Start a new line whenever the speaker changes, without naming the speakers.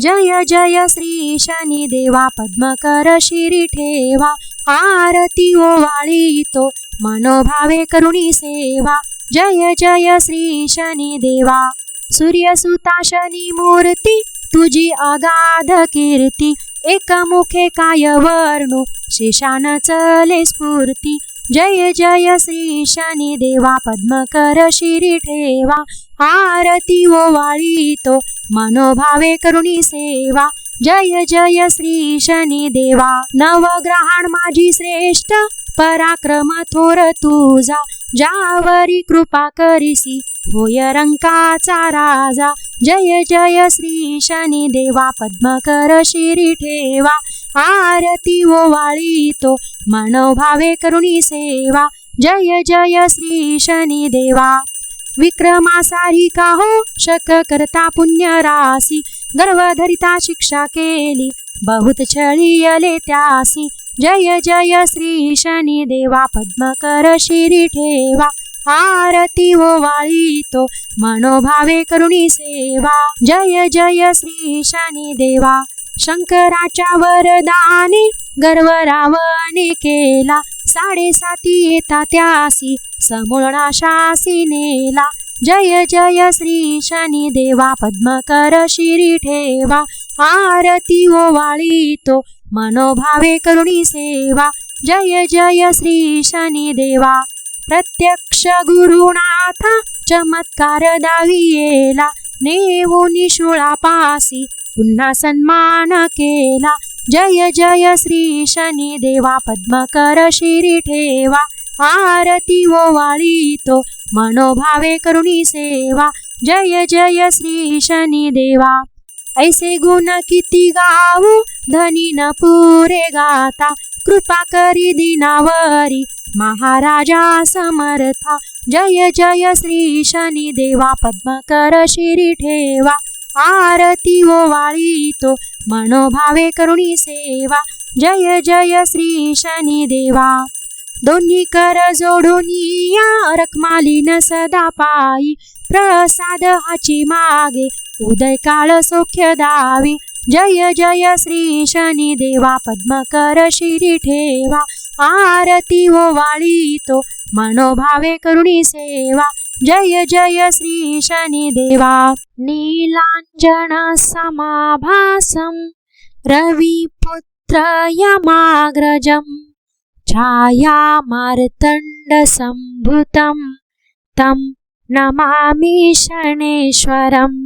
जय जय श्री शनी देवा पद्मकर शिरी ठेवा आरती ओवाळी तो मनोभावे करुणी सेवा. जय जय श्री शनी देवा सूर्यसुता शनी मूर्ती तुझी अगाध कीर्ती एकमुखे काय वर्णू शेषान चले स्फूर्ती. जय जय श्री शनी देवा पद्मकर शिरी ठेवा आरती ओ वाळीतो मनोभावे करुणी सेवा. जय जय श्री शनी देवा नवग्रहाण माझी श्रेष्ठ पराक्रम थोर तुझा. जावरी कृपा करिसी होय रंकाचा राजा. जय जय श्री शनी देवा पद्मकर शिरी ठेवा. आरती ओवाळीतो मनोभावे करुणी सेवा. जय जय श्री शनी देवा. विक्रमासारी का हो शक करता पुण्य रासी गर्वधरिता शिक्षा केली बहुत छळीयले त्यासी. जय जय श्री शनी देवा पद्मकर शिरी ठेवा. आरती ओवाळीतो मनोभावे करुणी सेवा. जय जय श्री शनी देवा. शंकराच्या वरदाने गर्व रावणे केला. साडेसाती येता त्यासी समूळनाशासी नेला. जय जय श्री शनी देवा पद्मकर शिरी ठेवा. आरती ओवाळी तो मनोभावे करुणी सेवा. जय जय श्री शनी देवा प्रत्यक्ष गुरुनाथा चमत्कार दावी येला. नेवो निशुळा पासी पुन्हा सन्मान केला. जय जय श्री शनी देवा पद्मकर शिरी ठेवा. आरती ओवाळी तो मनोभावे करुणी सेवा. जय जय श्री शनी देवा. ऐसे गुण किती गावू धनी न पुरे गाता. कृपा करी दिनावरी महाराजा समर्था. जय जय श्री शनी देवा पद्मकर शिरी ठेवा. आरती हो ओवाळीतो मनोभावे करुणी सेवा. जय जय श्री शनी देवा. दोन्ही कर जोडून या रखमालीन सदा पायी. प्रसाद हाची मागे. उदय काळ सौख्य दावी. जय जय श्री शनी देवा. पद्मकर शिरी ठेवा. आरती हो ओवाळीतो मनोभावे करुणी सेवा. जय जय श्रीशनिदेवा नीलाञ्जनसमाभासं रविपुत्रयमाग्रजं छायामर्तण्डसम्भुतं तं नमामि शणेश्वरम्